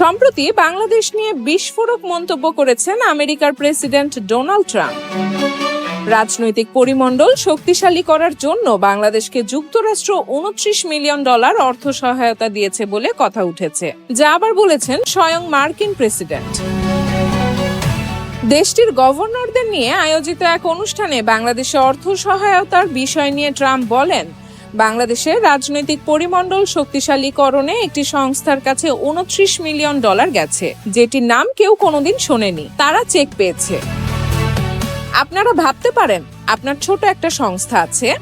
সম্প্রতি বাংলাদেশ নিয়ে বিস্ফোরক মন্তব্য করেছেন আমেরিকার প্রেসিডেন্ট ডোনাল্ড ট্রাম্প। রাজনৈতিক পরিমণ্ডল শক্তিশালী করার জন্য বাংলাদেশকে যুক্তরাষ্ট্র উনত্রিশ মিলিয়ন ডলার অর্থ সহায়তা দিয়েছে বলে কথা উঠেছে, যা আবার বলেছেন স্বয়ং মার্কিন প্রেসিডেন্ট। দেশটির গভর্নরদের নিয়ে আয়োজিত এক অনুষ্ঠানে বাংলাদেশে অর্থ সহায়তার বিষয় নিয়ে ট্রাম্প বলেন বাংলাদেশের রাজনৈতিক পরিমণ্ডল শক্তিশালীকরণে একটি সংস্থার কাছে উনত্রিশ মিলিয়ন ডলার গেছে, যেটির নাম কেউ কোনোদিন শোনেনি। তারা চেক পেয়েছে। আপনারা ভাবতে পারেন, আপনার ছোট একটা সংস্থা আছে।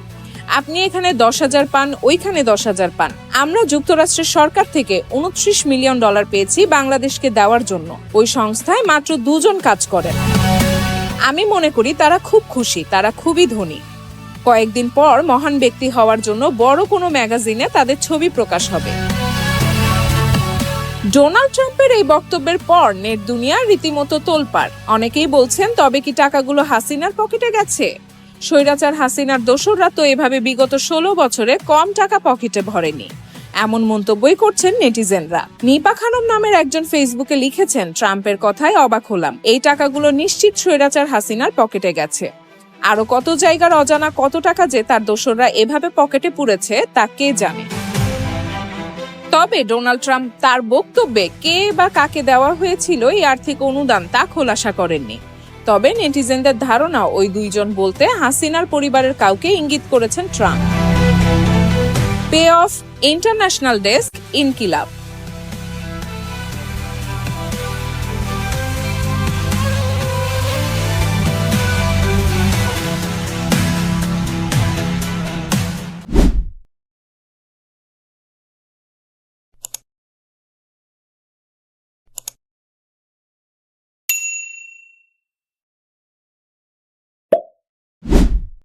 আপনি এখানে দশ হাজার পান, ওইখানে দশ হাজার পান। আমরা যুক্তরাষ্ট্রের সরকার থেকে উনত্রিশ মিলিয়ন ডলার পেয়েছি বাংলাদেশকে দেওয়ার জন্য। ওই সংস্থায় মাত্র দুজন কাজ করেন। আমি মনে করি তারা খুব খুশি, তারা খুবই ধনী। কয়েকদিন পর মহান ব্যক্তি হওয়ার জন্য বড় কোনো ম্যাগাজিনে তাদের ছবি প্রকাশ হবে। ডোনাল্ড ট্রাম্পের এই বক্তব্যের পর নেট দুনিয়া রীতিমতো তোলপাড়। অনেকেই বলছেন, তবে কি টাকাগুলো হাসিনার পকেটে গেছে? স্বৈরাচার হাসিনার দোসররা তো এভাবে বিগত ষোলো বছরে কম টাকা পকেটে ভরেনি। এমন মন্তব্যই করছেন নেটিজেনরা। নিপা খানম নামের একজন ফেসবুকে লিখেছেন, ট্রাম্পের কথায় অবাক হলাম। এই টাকাগুলো নিশ্চিত স্বৈরাচার হাসিনার পকেটে গেছে। আরও কত জায়গার অজানা কত টাকা যে তার দোসররা এভাবে পকেটে পুরেছে, তা কে জানে? তবে ডোনাল্ড ট্রাম্প তার বক্তব্যে কে বা কাকে দেওয়া হয়েছিল এই আর্থিক অনুদান তা খোলাসা করেননি। তবে নেটিজেনদের ধারণা, ওই দুইজন বলতে হাসিনার পরিবারের কাউকে ইঙ্গিত করেছেন Trump. Pay off international desk Inqilab